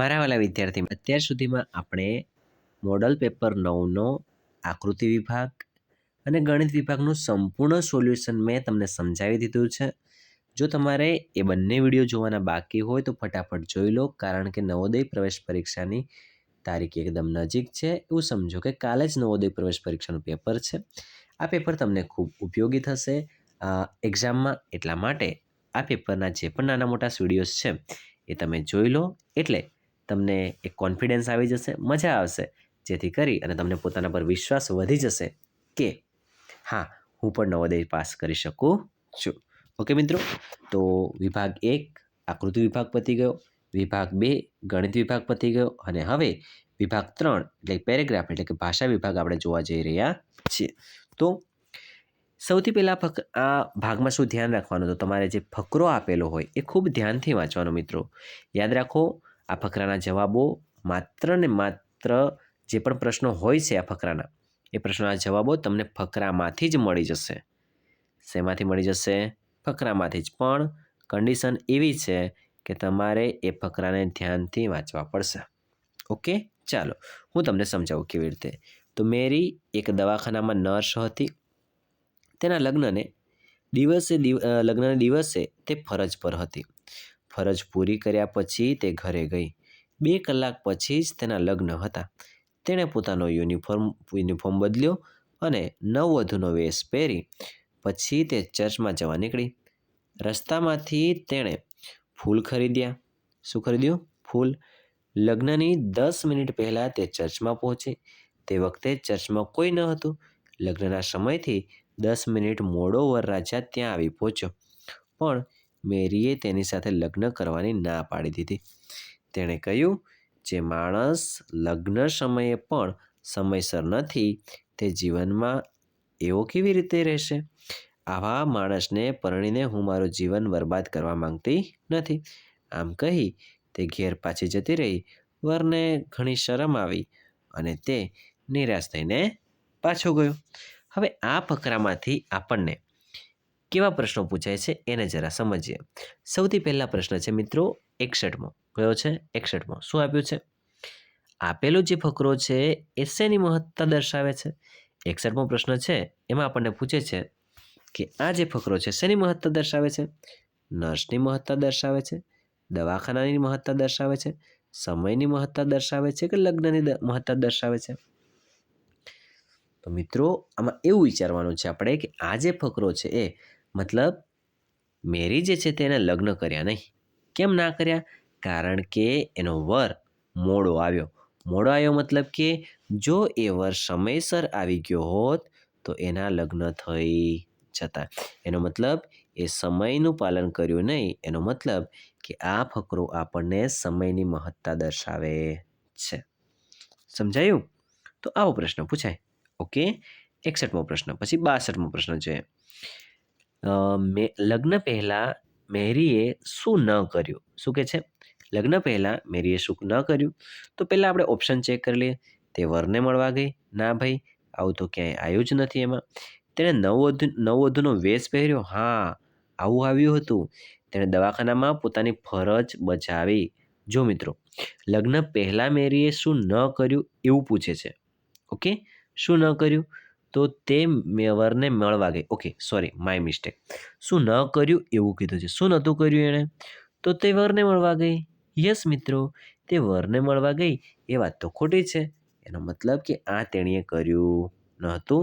મારા વાલા વિદ્યાર્થી, અત્યાર સુધીમાં આપણે મોડલ પેપર નવનો આકૃતિ વિભાગ અને ગણિત વિભાગનું સંપૂર્ણ સોલ્યુશન મેં તમને સમજાવી દીધું છે. જો તમારે એ બંને વીડિયો જોવાના બાકી હોય તો ફટાફટ જોઈ લો, કારણ કે નવોદય પ્રવેશ પરીક્ષાની તારીખ એકદમ નજીક છે. એવું સમજો કે કાલે જ નવોદય પ્રવેશ પરીક્ષાનું પેપર છે. આ પેપર તમને ખૂબ ઉપયોગી થશે. એક્ઝામમાં એટલા માટે આ પેપરના જે પણ નાના મોટા વિડીયોઝ છે, એ તમે જોઈ લો. એટલે તમને એક કોન્ફિડન્સ આવી જશે, મજા આવશે. જેથી કરી અને તમને પોતાના પર વિશ્વાસ વધી જશે કે, હા, હું પણ નવોદય પાસ કરી શકું છું. ઓકે મિત્રો, તો વિભાગ એક આકૃતિ વિભાગ પતી ગયો, વિભાગ બે ગણિત વિભાગ પતી ગયો અને હવે વિભાગ ત્રણ એટલે પેરેગ્રાફ એટલે કે ભાષા વિભાગ આપણે જોવા જઈ રહ્યા છીએ. તો સૌથી પહેલાં ફક, આ ભાગમાં શું ધ્યાન રાખવાનું? તો તમારે જે ફકરો આપેલો હોય એ ખૂબ ધ્યાનથી વાંચવાનો મિત્રો. યાદ રાખો આ ફકરાના જવાબો માત્ર ને માત્ર જે પણ પ્રશ્નો હોય છે આ ફકરાના, એ પ્રશ્નોના જવાબો તમને ફકરામાંથી જ મળી જશે. શેમાંથી મળી જશે? ફકરામાંથી જ. પણ કન્ડિશન એવી છે કે તમારે એ ફકરાને ધ્યાનથી વાંચવા પડશે. ઓકે? ચાલો, હું તમને સમજાવું કેવી રીતે. તો મેરી એક દવાખાનામાં નર્સ હતી. તેના લગ્નને દિવસે લગ્નના દિવસે તે ફરજ પર હતી. ફરજ પૂરી કર્યા પછી તે ઘરે ગઈ. બે કલાક પછી જ તેના લગ્ન હતા. તેણે પોતાનો યુનિફોર્મ યુનિફોર્મ બદલ્યો અને નવવધુનો વેશ પહેરી પછી તે ચર્ચમાં જવા નીકળી. રસ્તામાંથી તેણે ફૂલ ખરીદ્યા. શું ખરીદ્યું? ફૂલ. લગ્નની દસ મિનિટ પહેલાં તે ચર્ચમાં પહોંચી. તે વખતે ચર્ચમાં કોઈ ન હતું. લગ્નના સમયથી દસ મિનિટ મોડો વરરાજા ત્યાં આવી પહોંચ્યો. પણ મેરીએ તેની સાથે લગ્ન કરવાની ના પાડી દીધી. તેણે કહ્યું, જે માણસ લગ્ન સમયે પણ સમયસર નથી, તે જીવનમાં એવો કેવી રીતે રહેશે? આવા માણસને પરણીને હું મારું જીવન બરબાદ કરવા માંગતી નથી. આમ કહી તે ઘેર પાછી જતી રહી. વરને ઘણી શરમ આવી અને તે નિરાશ થઈને પાછો ગયો. હવે આ ફકરામાંથી આપણને કેવા પ્રશ્નો પૂછાય છે એને જરા સમજીએ. સૌથી પહેલા પ્રશ્ન છે મિત્રો એકસઠમો. કયો છે? એકસઠમો. શું આપ્યું છે? આપેલો જે ફકરો છે એ શેની મહત્તા દર્શાવે છે? એકસઠમો પ્રશ્ન છે, એમાં આપણને પૂછે છે કે આ જે ફકરો છે શેની મહત્તા દર્શાવે છે? નર્સની મહત્તા દર્શાવે છે? દવાખાનાની મહત્તા દર્શાવે છે? સમયની મહત્તા દર્શાવે છે કે લગ્નની મહત્તા દર્શાવે છે? તો મિત્રો, આમાં એવું વિચારવાનું છે આપણે કે આ જે ફકરો છે એ મતલબ, મેરી જે છે તેને લગ્ન કર્યા નહીં. કેમ ના કર્યા? કારણ કે એનો વર મોડો આવ્યો. મોડો આવ્યો મતલબ કે, જો એ વર સમયસર આવી ગયો હોત, તો એના લગ્ન થઈ જતા. એનો મતલબ, એ સમયનું પાલન કર્યું નહીં. એનો મતલબ કે આ ફકરો આપણને સમયની મહત્તા દર્શાવે છે. સમજાયું? તો આવો પ્રશ્ન પૂછાય. ઓકે? એકસઠમો પ્રશ્ન, પછી બાસઠમો પ્રશ્ન છે. મે, લગ્ન પહેલાં મેરીએ શું ન કર્યું? શું કે છે? લગ્ન પહેલાં મેરીએ શું ન કર્યું? તો પહેલાં આપણે ઓપ્શન ચેક કરી લઈએ. તે વરને મળવા ગઈ. ના ભાઈ, આવું તો ક્યાંય આવ્યું જ નથી એમાં. તેણે નવવધુ નવવધુનો વેશ પહેર્યો. હા, આવું આવ્યું હતું. તેણે દવાખાનામાં પોતાની ફરજ બજાવી. જો મિત્રો, લગ્ન પહેલાં મેરીએ શું ન કર્યું એવું પૂછે છે. ઓકે? શું ન કર્યું? તો તે વરને મળવા ગઈ ઓકે સોરી માય મિસ્ટેક શું ન કર્યું? એવું કીધું છે. શું નહોતું કર્યું એણે? તો તે વરને મળવા ગઈ યસ મિત્રો, તે વરને મળવા ગઈ એ વાત તો ખોટી છે. એનો મતલબ કે આ તેણીએ કર્યું નહોતું.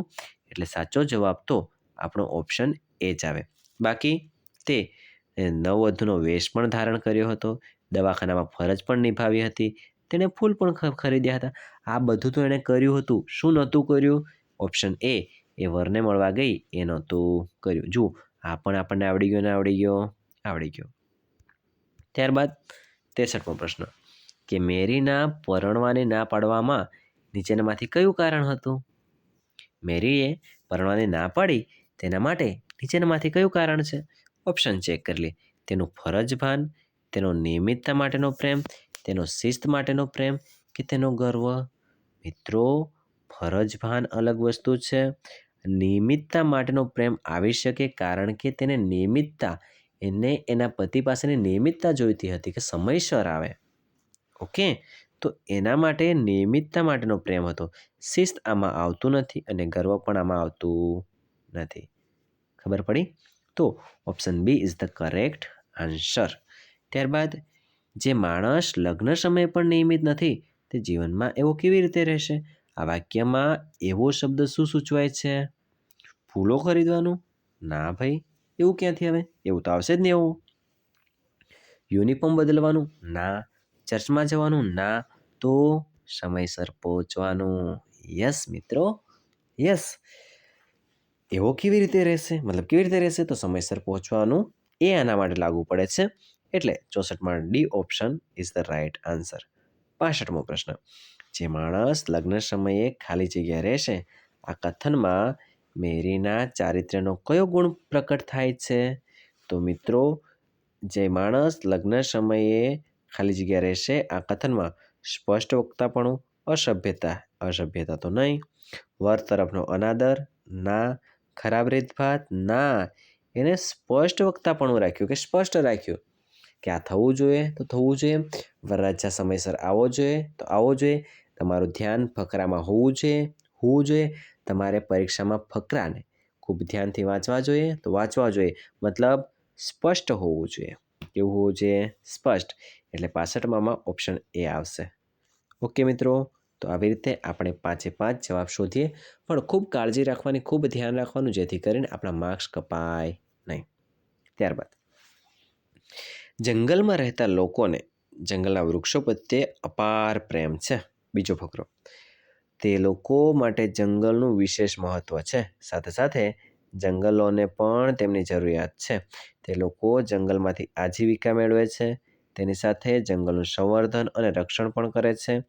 એટલે સાચો જવાબ તો આપણો ઓપ્શન એ જ આવે. બાકી તે નવવધુનો વેશ પણ ધારણ કર્યો હતો. દવાખાનામાં ફરજ પણ નિભાવી હતી. તેણે ફૂલ પણ ખરીદ્યા હતા. આ બધું તો એણે કર્યું હતું. શું નહોતું કર્યું? ઓપ્શન એ એ વરને મળવા ગઈ, એ નહોતું કર્યું. જુઓ, આ પણ આપણને આવડી ગયો ને આવડી ગયો આવડી ગયો. ત્યારબાદ ત્રેસઠમો પ્રશ્ન. કે મેરીના પરણવાને ના પાડવામાં નીચેનામાંથી કયું કારણ હતું? મેરીએ પરણવાને ના પાડી તેના માટે નીચેનામાંથી કયું કારણ છે? ઓપ્શન ચેક કરી લે. તેનું ફરજ ભાન, તેનો નિયમિતતા માટેનો પ્રેમ, તેનો શિસ્ત માટેનો પ્રેમ કે તેનો ગર્વ? મિત્રો ફરજ ભાન અલગ વસ્તુ છે. નિયમિતતા માટેનો પ્રેમ આવી શકે કારણ કે તેને નિયમિતતા એને એના પતિ પાસેની નિયમિતતા જોઈતી હતી કે સમયસર આવે. ઓકે? તો એના માટે નિયમિતતા માટેનો પ્રેમ હતો. શિસ્ત આમાં આવતું નથી અને ગર્વ પણ આમાં આવતું નથી. ખબર પડી? તો option B is the correct answer. ત્યારબાદ, જે માણસ લગ્ન સમયે પણ નિયમિત નથી, તે જીવનમાં એવો કેવી રીતે રહેશે? આ વાક્યમાં એવો શબ્દ શું સૂચવાય છે? ફૂલો ખરીદવાનું? ના ભાઈ, એવું ક્યાંથી આવે? એવું તો આવશે જ નહીં એવું. યુનિફોર્મ બદલવાનું? ના. ચર્ચમાં જવાનું? ના. તો સમયસર પહોંચવાનું? યસ, મિત્રો. યસ. એવો કેવી રીતે રહેશે? મતલબ કેવી રીતે રહેશે? તો સમયસર પહોંચવાનું એ આના માટે લાગુ પડે છે. એટલે ચોસઠમાં D option is the right answer પાસઠમો પ્રશ્ન. જે માણસ લગ્ન સમયે ખાલી જગ્યા રહેશે, આ કથનમાં મેરીના ચારિત્ર્યનો કયો ગુણ પ્રકટ થાય છે? તો મિત્રો, જે માણસ લગ્ન સમયે ખાલી જગ્યા રહેશે, આ કથનમાં સ્પષ્ટ વક્તાપણું, અસભ્યતા અસભ્યતા તો નહીં, વર તરફનો અનાદર, ના ખરાબ રીતભાત, ના, એને સ્પષ્ટ વક્તાપણું રાખ્યું કે સ્પષ્ટ રાખ્યું. કે આ થવું જોઈએ, તો થવું જોઈએ. વરરાજા સમયસર આવવો જોઈએ, તો આવવો જોઈએ. તમારું ધ્યાન ફકરામાં હોવું જોઈએ હોવું જોઈએ. તમારે પરીક્ષામાં ફકરાને ખૂબ ધ્યાનથી વાંચવા જોઈએ, તો વાંચવા જોઈએ. મતલબ સ્પષ્ટ હોવું જોઈએ. કેવું હોવું જોઈએ? સ્પષ્ટ. એટલે પાસઠમાં ઓપ્શન એ આવશે. ઓકે મિત્રો, તો આવી રીતે આપણે પાંચે પાંચ જવાબ શોધીએ. પણ ખૂબ કાળજી રાખવાની, ખૂબ ધ્યાન રાખવાનું, જેથી કરીને આપણા માર્ક્સ કપાય નહીં. ત્યારબાદ. જંગલમાં રહેતા લોકોને જંગલના વૃક્ષો પ્રત્યે અપાર પ્રેમ છે. બીજો ફકરો, તે લોકો માટે જંગલનું વિશેષ મહત્ત્વ છે. સાથે સાથે જંગલોને પણ તેમની જરૂરિયાત છે. તે લોકો જંગલમાંથી આજીવિકા મેળવે છે. તેની સાથે જંગલનું સંવર્ધન અને રક્ષણ પણ કરે છે.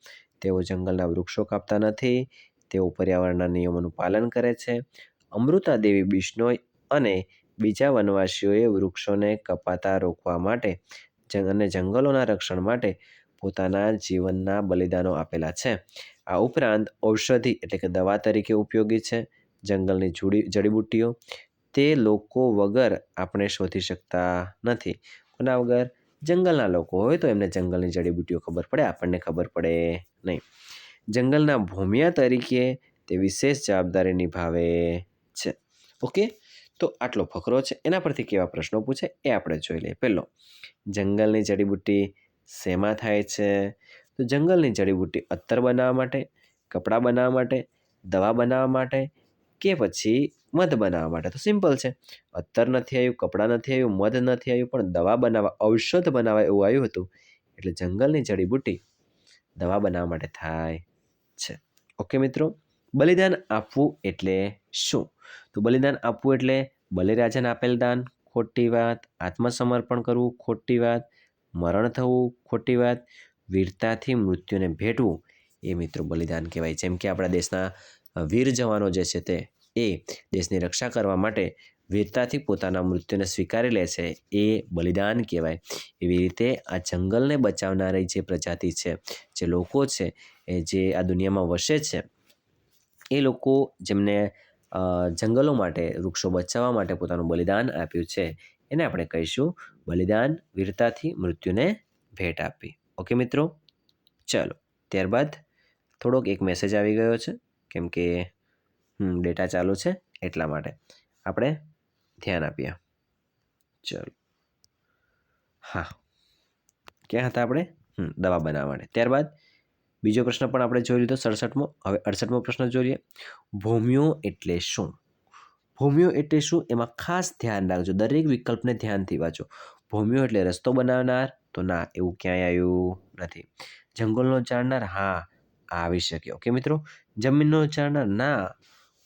તેઓ જંગલના વૃક્ષો કાપતા નથી. તેઓ પર્યાવરણના નિયમોનું પાલન કરે છે. અમૃતા દેવી બિશ્નોઈ અને બીજા વનવાસીઓએ વૃક્ષોને કપાતા રોકવા માટે અને જંગલોના રક્ષણ માટે પોતાના જીવનના બલિદાનો આપેલા છે. આ ઉપરાંત ઔષધિ એટલે કે દવા તરીકે ઉપયોગી છે. જંગલની જુડી, જડીબુટ્ટીઓ, તે લોકો વગર આપણે શોધી શકતા નથી. કોના વગર? જંગલના લોકો. હોય તો એમને જંગલની જડીબુટ્ટીઓ ખબર પડે, આપણને ખબર પડે નહીં. જંગલના ભૂમિયા તરીકે તે વિશેષ જવાબદારી નિભાવે છે. ઓકે? તો આટલો ફકરો છે. એના પરથી કેવા પ્રશ્નો પૂછે એ આપણે જોઈ લઈએ. પહેલો, જંગલની જડીબુટ્ટી શેમાં થાય છે? તો જંગલની જડીબુટ્ટી અત્તર બનાવવા માટે, કપડાં બનાવવા માટે, દવા બનાવવા માટે કે પછી મધ બનાવવા માટે? તો સિમ્પલ છે. અત્તર નથી આવ્યું, કપડાં નથી આવ્યું, મધ નથી આવ્યું, પણ દવા બનાવવા, ઔષધ બનાવવા એવું આવ્યું હતું. એટલે જંગલની જડીબુટ્ટી દવા બનાવવા માટે થાય છે. ઓકે મિત્રો? બલિદાન આપવું એટલે શું? તો બલિદાન આપવું એટલે બલિરાજાને આપેલ દાન, ખોટી વાત, આત્મસમર્પણ કરવું, ખોટી વાત, મરણ થવું, ખોટી વાત, વીરતાથી મૃત્યુને ભેટવું એ મિત્રો બલિદાન કહેવાય. જેમ કે આપણા દેશના વીર જવાનો જે છે તે, એ દેશની રક્ષા કરવા માટે વીરતાથી પોતાના મૃત્યુને સ્વીકારી લે છે એ બલિદાન કહેવાય. એવી રીતે આ જંગલને બચાવનારી જે પ્રજાતિ છે, જે લોકો છે, એ જે આ દુનિયામાં વસે છે એ લોકો જેમને જંગલો માટે, વૃક્ષો બચાવવા માટે પોતાનું બલિદાન આપ્યું છે, એને આપણે કહીશું બલિદાન વીરતાથી મૃત્યુને ભેટ આપી ઓકે મિત્રો? ચાલો, ત્યારબાદ થોડોક એક મેસેજ આવી ગયો છે, કેમ કે ડેટા ચાલુ છે, એટલા માટે. આપણે ધ્યાન આપીએ. ચલો. હા. ક્યાં હતા આપણે? દવા બનાવવા માટે. ત્યારબાદ બીજો પ્રશ્ન પણ આપણે જોઈ લીધો સડસઠમો. હવે અડસઠમો પ્રશ્ન જોઈએ ભૂમિયો એટલે શું? ભૂમિયો એટલે શું? એમાં ખાસ ધ્યાન રાખજો. દરેક વિકલ્પને ધ્યાનથી વાંચો. ભૂમિઓ એટલે રસ્તો બનાવનાર. તો ના, એવું ક્યાંય આવ્યું નથી. જંગલનો જાણનાર હા, આવી શકે ઓકે મિત્રો? જમીનનો જાણનાર ના.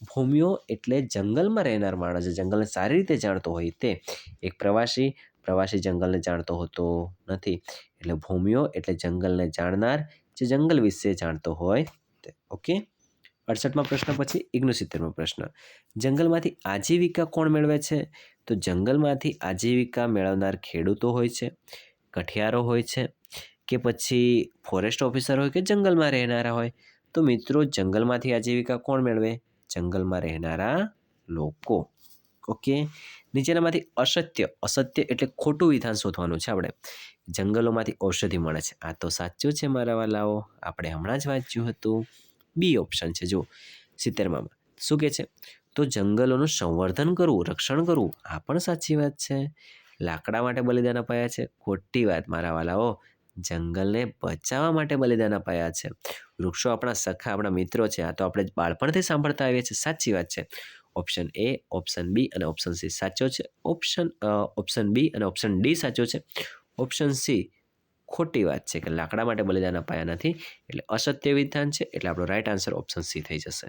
ભૂમિઓ એટલે જંગલમાં રહેનાર માણસ જંગલને સારી રીતે જાણતો હોય તે. એક પ્રવાસી પ્રવાસી જંગલને જાણતો હોતો નથી. એટલે ભૂમિઓ એટલે જંગલને જાણનાર જે જંગલ વિશે જાણતો હોય તે ઓકે અડસઠમાં પ્રશ્ન પછી ઓગણસિત્તેરમો પ્રશ્ન. જંગલમાંથી આજીવિકા કોણ મેળવે છે? તો જંગલમાંથી આજીવિકા મેળવનાર ખેડૂતો હોય છે, કઠિયારો હોય છે, કે પછી ફોરેસ્ટ ઓફિસર હોય કે જંગલમાં રહેનારા હોય. તો મિત્રો, જંગલમાંથી આજીવિકા કોણ મેળવે? જંગલમાં રહેનારા લોકો ઓકે નીચેનામાંથી અસત્ય અસત્ય એટલે ખોટું વિધાન શોધવાનું છે આપણે. જંગલોમાંથી ઔષધિ મળે છે. આ તો સાચું છે મારા વાલાઓ. આપણે હમણાં જ વાંચ્યું હતું. બી ઓપ્શન છે. જો સિત્તેરમાં શું કહે છે? તો જંગલોનું સંવર્ધન કરવું, રક્ષણ કરવું, આ પણ સાચી વાત છે. લાકડા માટે બલિદાન અપાયા છે. ખોટી વાત મારા વાલાઓ. જંગલને બચાવવા માટે બલિદાન અપાયા છે. વૃક્ષો આપણા સખા, આપણા મિત્રો છે. આ તો આપણે બાળપણથી સાંભળતા આવીએ છીએ. સાચી વાત છે. ઓપ્શન એ ઓપ્શન બી અને ઓપ્શન સી સાચો છે. ઓપ્શન ઓપ્શન બી અને ઓપ્શન ડી સાચો છે. ઓપ્શન સી, ખોટી વાત છે કે લાકડા માટે બલિદાન અપાયા નથી, એટલે અસત્ય વિધાન છે, એટલે આપણો રાઈટ આન્સર ઓપ્શન સી થઈ જશે.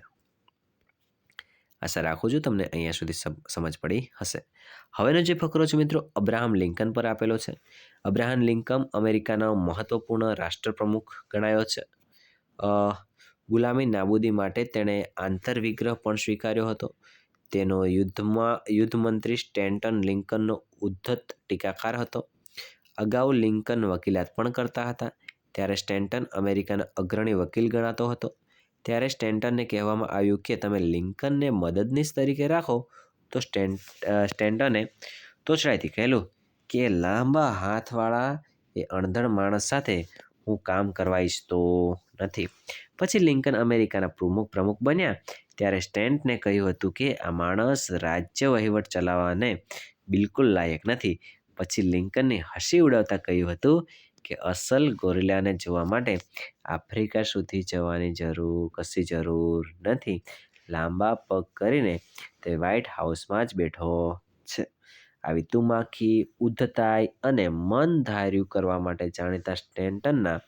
આશા રાખું છું તમને અહીંયા સુધી સમજ પડી હશે. હવેનો જે ફકરો છે મિત્રો, અબ્રાહમ લિંકન પર આપેલો છે. અબ્રાહમ લિંકન અમેરિકાનો મહત્વપૂર્ણ રાષ્ટ્રપ્રમુખ ગણાયો છે. ગુલામી નાબૂદી માટે તેણે આંતરવિગ્રહ પણ સ્વીકાર્યો હતો. તેનો યુદ્ધમાં યુદ્ધ મંત્રી સ્ટેન્ટન લિંકનનો ઉદ્ધત ટીકાકાર હતો. અગાઉ લિંકન વકીલાત પણ કરતા હતા. ત્યારે સ્ટેન્ટન અમેરિકાના અગ્રણી વકીલ ગણાતો હતો. ત્યારે સ્ટેન્ટનને કહેવામાં આવ્યું કે, તમે લિંકનને મદદનીશ તરીકે રાખો. તો સ્ટેન્ટ સ્ટેન્ટને તોછડાઈથી કહેલું કે, લાંબા હાથવાળા એ અણધણ માણસ સાથે હું કામ કરવા ઈચ્છતો નથી. પછી લિંકન અમેરિકાના પ્રમુખ પ્રમુખ બન્યા. ત્યારે સ્ટેન્ટને કહ્યું હતું કે, આ માણસ રાજ્ય વહીવટ ચલાવવાને બિલકુલ લાયક નથી. પછી લિંકનને હસી ઉડાવતા કહ્યું હતું કે અસલ ગોરિલાને જોવા માટે આફ્રિકા સુધી જવાની જરૂર, કશી જરૂર નથી. લાંબા પગ કરીને તે વ્હાઇટ હાઉસમાં જ બેઠો છે. આવી તુમાખી, ઉદ્ધતાઈ અને મન ધાર્યું કરવા માટે જાણીતા સ્ટેન્ટનના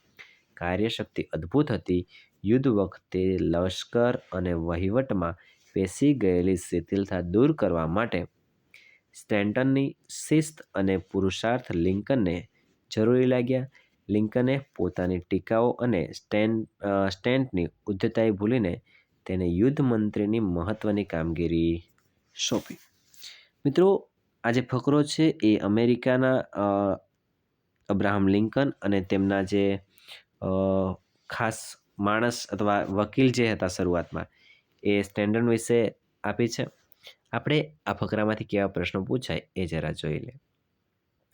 કાર્યશક્તિ અદ્ભુત હતી. યુદ્ધ વખતે લશ્કર અને વહીવટમાં પેસી ગયેલી શિથિલતા દૂર કરવા માટે સ્ટેન્ટનની શિસ્ત અને પુરુષાર્થ લિંકનને જરૂરી લાગ્યા. લિંકને પોતાની ટીકાઓ અને સ્ટેન્ટ સ્ટેન્ટની ઉદ્ધતાઈ ભૂલીને તેને યુદ્ધ મંત્રીની મહત્ત્વની કામગીરી સોંપી. મિત્રો આ જે ફકરો છે એ અમેરિકાના અબ્રાહમ લિંકન અને તેમના જે ખાસ માણસ અથવા વકીલ જે હતા શરૂઆતમાં, એ સ્ટેન્ડર્ડ વિશે આપી છે. આપણે આ ફકરામાંથી કેવા પ્રશ્નો પૂછાય એ જરા જોઈ લે.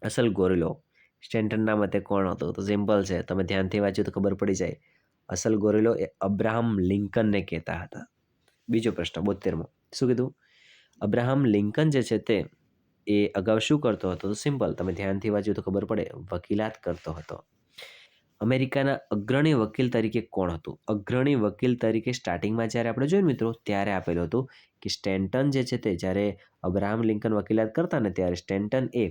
અસલ ગોરિલો સ્ટેન્ટનના મતે કોણ હતો? તો સિમ્પલ છે, તમે ધ્યાનથી વાંચ્યું તો ખબર પડી જાય. અસલ ગોરિલો એ અબ્રાહમ લિંકનને કહેતા હતા. બીજો પ્રશ્ન, બોતેરમો, શું કીધું? અબ્રાહમ લિંકન જે છે તે એ અગાઉ શું કરતો હતો? તો સિમ્પલ, તમે ધ્યાનથી વાંચ્યું તો ખબર પડે, વકીલાત કરતો હતો. અમેરિકાના અગ્રણી વકીલ તરીકે કોણ હતું? અગ્રણી વકીલ તરીકે સ્ટાર્ટિંગમાં જ્યારે આપણે જોયું મિત્રો, ત્યારે આપેલું હતું કે સ્ટેન્ટન જે છે તે જ્યારે અબ્રાહમ લિંકન વકીલાત કરતા ને ત્યારે સ્ટેન્ટન એ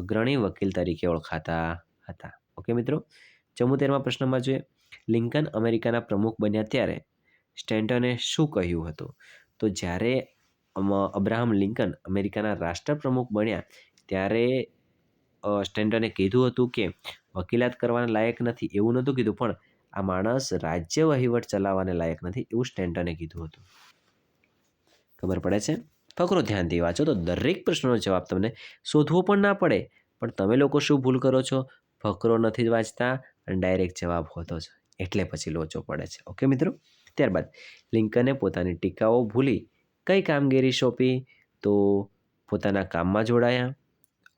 અગ્રણી વકીલ તરીકે ઓળખાતા હતા. ઓકે મિત્રો? ચમોતેરમાં પ્રશ્નમાં જોઈએ. લિંકન અમેરિકાના પ્રમુખ બન્યા ત્યારે સ્ટેન્ટને શું કહ્યું હતું? તો જ્યારે અબ્રાહમ લિંકન અમેરિકાના રાષ્ટ્રપ્રમુખ બન્યા ત્યારે સ્ટેન્ટને કીધું હતું કે વકીલાત કરવાના લાયક નથી એવું નહોતું કીધું, પણ આ માણસ રાજ્ય વહીવટ ચલાવવાને લાયક નથી એવું સ્ટેન્ટને કીધું હતું. ખબર પડે છે? ફકરો ધ્યાનથી વાંચો તો દરેક પ્રશ્નનો જવાબ તમને શોધવો પણ ના પડે. પણ તમે લોકો શું ભૂલ કરો છો? ફકરો નથી વાંચતા અને ડાયરેક્ટ જવાબ હોતો છે એટલે પછી લોચો પડે છે. ઓકે મિત્રો? ત્યારબાદ લિંકને પોતાની ટીકાઓ ભૂલી કઈ કામગીરી સોંપી? તો પોતાના કામમાં જોડાયા,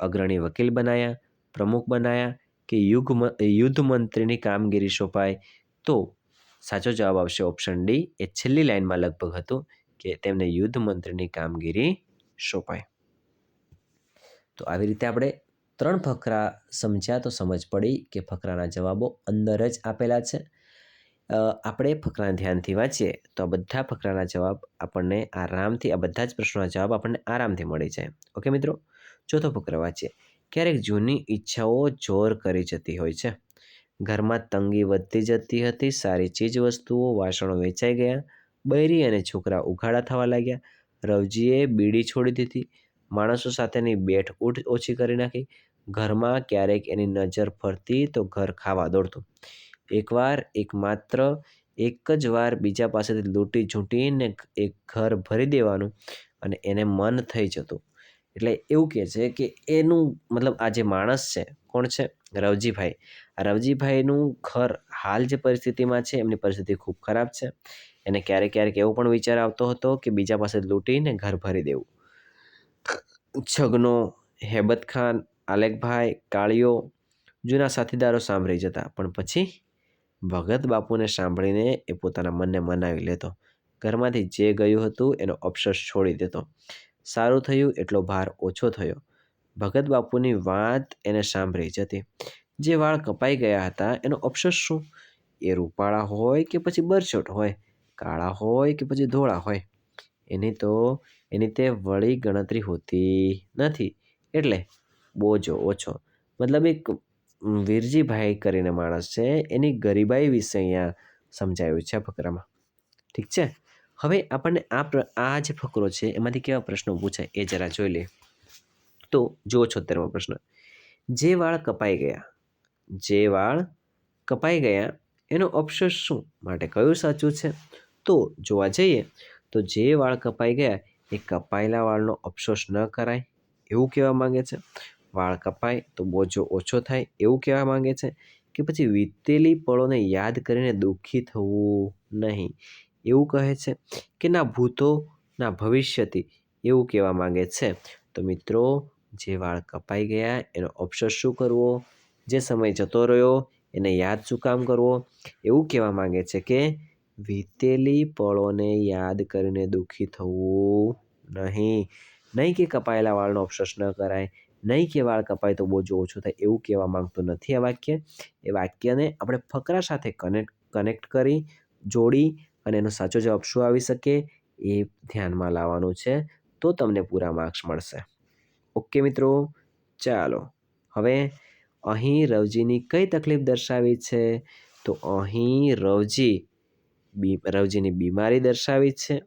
અગ્રણી વકીલ બનાયા, પ્રમુખ બનાયા કે યુગ યુદ્ધ મંત્રીની કામગીરી સોંપાય તો સાચો જવાબ આવશે ઓપ્શન ડી. એ છેલ્લી લાઇનમાં લગભગ હતું. કે તેમને યુદ્ધ મંત્રીની કામગીરી સોંપાય. તો આવી રીતે આપણે ત્રણ ફકરા સમજ્યા તો સમજ પડી કે ફકરાના જવાબો અંદર જ આપેલા છે. આપણે ફકરાને ધ્યાનથી વાંચીએ તો આ બધા ફકરાના જવાબ આપણને આરામથી, આ બધા જ પ્રશ્નોના જવાબ આપણને આરામથી મળી જાય. ઓકે મિત્રો? ચોથો ફકરો વાંચીએ. ક્યારેક જૂની ઈચ્છાઓ જોર કરી જતી હોય છે. ઘરમાં તંગી વધતી જતી હતી, સારી ચીજ વસ્તુઓ વાસણો વેચાઈ ગયા બૈરી અને છોકરા ઉઘાડા થવા લાગ્યા. રવજીએ બીડી છોડી દીધી. માણસો સાથેની બેઠ ઉઠ ઓછી કરી નાખી. ઘરમાં ક્યારેક એની નજર ફરતી તો ઘર ખાવા દોડતું. એકવાર એક માત્ર એક જ વાર બીજા પાસેથી લૂંટી ઝૂંટીને એક ઘર ભરી દેવાનું અને એને મન થઈ જતું. એટલે એવું કહે છે કે એનું મતલબ આ જે માણસ છે, કોણ છે? રવજીભાઈ. રવજીભાઈનું ઘર હાલ જે પરિસ્થિતિમાં છે, એમની પરિસ્થિતિ ખૂબ ખરાબ છે. એને ક્યારેક ક્યારેક એવો પણ વિચાર આવતો હતો કે બીજા પાસે લૂંટીને ઘર ભરી દેવું. છગનો હેબતખાન આલેકભાઈ કાળિયો જૂના સાથીદારો સાંભળી જતા, પણ પછી ભગત બાપુને સાંભળીને એ પોતાના મનને મનાવી લેતો. ઘરમાંથી જે ગયું હતું એનો અફસોસ છોડી દેતો. સારું થયું એટલો ભાર ઓછો થયો. ભગત બાપુની વાત એને સાંભળી જતી. જે વાળ કપાઈ ગયા હતા એનો અફસોસ શું? એ રૂપાળા હોય કે પછી બરછોટ હોય? કાળા હોય કે પછી ધોળા હોય, એની તો, એની તે વળી ગણતરી હોતી નથી. એટલે બોજો ઓછો. મતલબ એક વીરજીભાઈ કરીને માણસ છે, એની ગરીબાઈ વિશે અહીંયા સમજાવ્યું છે ફકરામાં. ઠીક છે? હવે આપણને આ આ જે ફકરો છે, એમાંથી કેવા પ્રશ્નો પૂછાય એ જરા જોઈ લઈએ. તો જુઓ છોતેરમો પ્રશ્ન. જે વાળ કપાઈ ગયા, જે વાળ કપાઈ ગયા, એનો અપશોષ શું? માટે કયું સાચું છે? તો જોવા જઈએ, તો જે વાળ કપાઈ ગયા, એ કપાયેલા વાળનો અફસોસ ન કરાય એવું કહેવા માંગે છે. વાળ કપાય તો બોજો ઓછો થાય એવું કહેવા માંગે છે કે પછી વીતેલી પળોને યાદ કરીને દુઃખી થવું નહીં એવું કહે છે કે ના ભૂતો, ના ભવિષ્યથી એવું કહેવા માંગે છે. તો મિત્રો, જે વાળ કપાઈ ગયા, એનો અફસોસ શું કરવો? જે સમય જતો રહ્યો, એને યાદ શું કામ કરવો? એવું કહેવા માંગે છે કે વીતેલી પળોને યાદ કરીને દુઃખી થવું નહીં. નહીં કે કપાયેલા વાળનો અફસોસ ન કરાય. નહીં કે વાળ કપાય તો બોજો ઓછો થાય એવું કહેવા માંગતું નથી આ વાક્ય. એ વાક્યને આપણે ફકરા સાથે કનેક્ટ કનેક્ટ કરી, જોડી અને એનો સાચો જવાબ શું આવી શકે એ ધ્યાનમાં લાવવાનું છે તો તમને પૂરા માર્ક્સ મળશે. ઓકે મિત્રો, ચાલો. હવે અહીં રવજીની કઈ તકલીફ દર્શાવી છે? તો અહીં રવજી રવજીની બીમારી દર્શાવી છે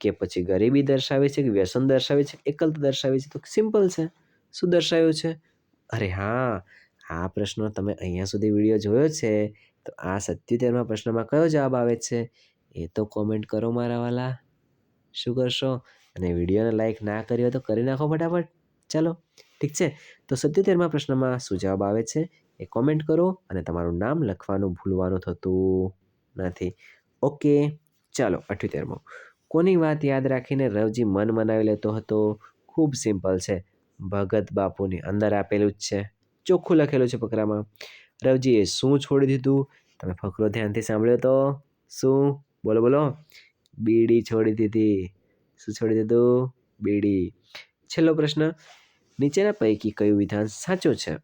કે પછી ગરીબી દર્શાવી છે કે વ્યસન દર્શાવી છે એકલતા દર્શાવી છે. તો સિમ્પલ છે. શું દર્શાવ્યું છે? અરે હા, આ પ્રશ્ન તમે અહીંયા સુધી વીડિયો જોયો છે, તો આ સત્યોતેરમાં પ્રશ્નમાં કયો જવાબ આવે છે? એ તો કોમેન્ટ કરો મારા વાલા. શું કરશો? અને વિડીયોને લાઈક ના કર્યો તો કરી નાખો ફટાફટ. ચાલો, ઠીક છે. તો સત્યોતેરમાં પ્રશ્નમાં શું જવાબ આવે છે? એ કોમેન્ટ કરો અને તમારું નામ લખવાનું ભૂલવાનું થતું નથી. ઓકે, ચાલો અઠ્યોતેરમો. કોની વાત યાદ રાખીને રવજી મન મનાવી લેતો હતો? ખૂબ સિમ્પલ છે. ભગત બાપુની અંદર આપેલું જ છે. ચોખ્ખું લખેલું છે ફકરામાં રવજીએ શું છોડી દીધું? તમે ફકરો ધ્યાનથી સાંભળ્યો તો? શું? બોલો બોલો. બીડી છોડી દીધી. શું છોડી દીધું? બીડી. છેલ્લો પ્રશ્ન. નીચેના પૈકી કયું વિધાન સાચું છે?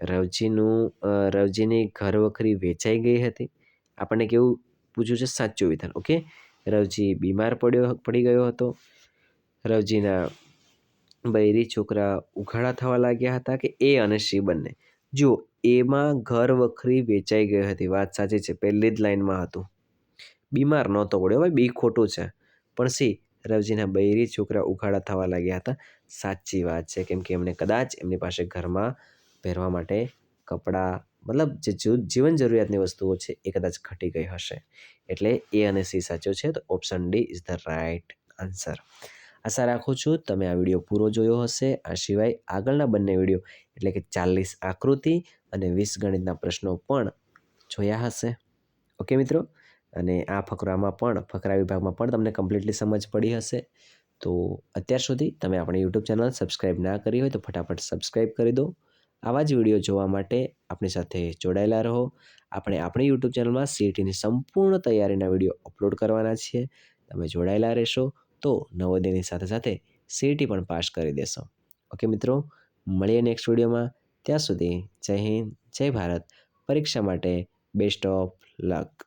રવજીનું રવજીની ઘર વખરી વેચાઈ ગઈ હતી. આપણને કેવું પૂછ્યું છે સાચું વિધાન. ઓકે રવજી બીમાર પડ્યો, પડી ગયો હતો. રવજીના બૈરી છોકરા ઉઘાડા થવા લાગ્યા હતા કે એ અને સી બંને? જો એમાં ઘર વખરી વેચાઈ ગઈ હતી. વાત સાચી છે, પહેલી જ લાઈનમાં હતું. બીમાર નહોતો પડ્યો. ભાઈ, બી ખોટું છે. પણ સી રવજીના બૈરી છોકરા ઉઘાડા થવા લાગ્યા હતા. સાચી વાત છે, કેમ કે એમને કદાચ એમની પાસે ઘરમાં પહેરવા માટે કપડાં મતલબ જે જીવન જરૂરિયાતની વસ્તુઓ છે એ કદાચ ઘટી ગઈ હશે. એટલે એ અને સી સાચો છે તો option D is the right answer. આશા રાખું છું તમે આ વીડિયો પૂરો જોયો હશે. આ સિવાય આગળના બંને વીડિયો એટલે કે ચાલીસ આકૃતિ અને વીસ ગણિતના પ્રશ્નો પણ જોયા હશે. ઓકે મિત્રો? અને આ ફકરામાં પણ, ફકરા વિભાગમાં પણ તમને કમ્પ્લીટલી સમજ પડી હશે. તો અત્યાર સુધી તમે આપણી યુટ્યુબ ચેનલ સબસ્ક્રાઈબ ના કરી હોય તો ફટાફટ સબસ્ક્રાઈબ કરી દો. આવા જ વીડિયો જોવા માટે આપણી સાથે જોડાયેલા રહો. આપણે આપણી યુટ્યુબ ચેનલમાં સીઈટીની સંપૂર્ણ તૈયારીના વીડિયો અપલોડ કરવાના છીએ. તમે જોડાયેલા રહેશો તો નવોદયની સાથે સાથે સીઈટી પણ પાસ કરી દેશો. ઓકે મિત્રો, મળીએ નેક્સ્ટ વિડીયોમાં. ત્યાં સુધી જય હિન્દ, જય ભારત. પરીક્ષા માટે બેસ્ટ ઓફ લક